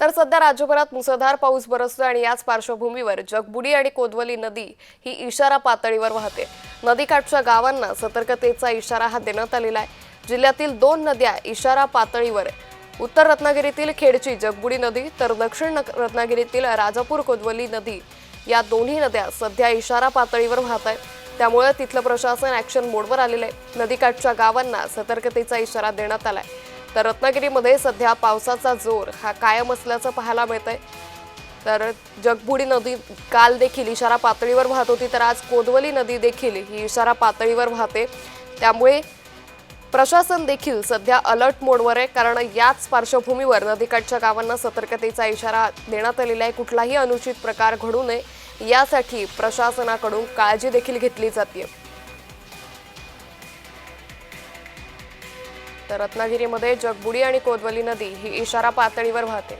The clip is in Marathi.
तर सध्या राज्यभरात मुसळधार पाऊस बरसतोय आणि याच पार्श्वभूमीवर जगबुडी आणि कोदवली नदी ही इशारा पातळीवर वाहते. नदीकाठच्या गावांना सतर्कतेचा इशारा हा देण्यात आलेला आहे. जिल्ह्यातील दोन नद्या इशारा पातळीवर उत्तर रत्नागिरीतील खेडची जगबुडी नदी तर दक्षिण रत्नागिरीतील राजापूर कोदवली नदी या दोन्ही नद्या सध्या इशारा पातळीवर वाहत आहेत. त्यामुळे तिथलं प्रशासन ऍक्शन मोडवर आलेलं आहे. नदीकाठच्या गावांना सतर्कतेचा इशारा देण्यात आला आहे तर रत्नागिरीमध्ये सध्या पावसाचा जोर हा कायम असल्याचं पाहायला मिळतंय. तर जगबुडी नदी काल देखील इशारा पातळीवर वाहत होती तर आज कोदवली नदी देखील ही इशारा पातळीवर वाहते. त्यामुळे प्रशासन देखील सध्या अलर्ट मोडवर आहे कारण याच पार्श्वभूमीवर नदीकाठच्या गावांना सतर्कतेचा इशारा देण्यात आलेला आहे. कुठलाही अनुचित प्रकार घडू नये यासाठी प्रशासनाकडून काळजी देखील घेतली जाते तर रत्नागिरीमध्ये जगबुडी आणि कोदवली नदी ही इशारा पातळीवर वाहते.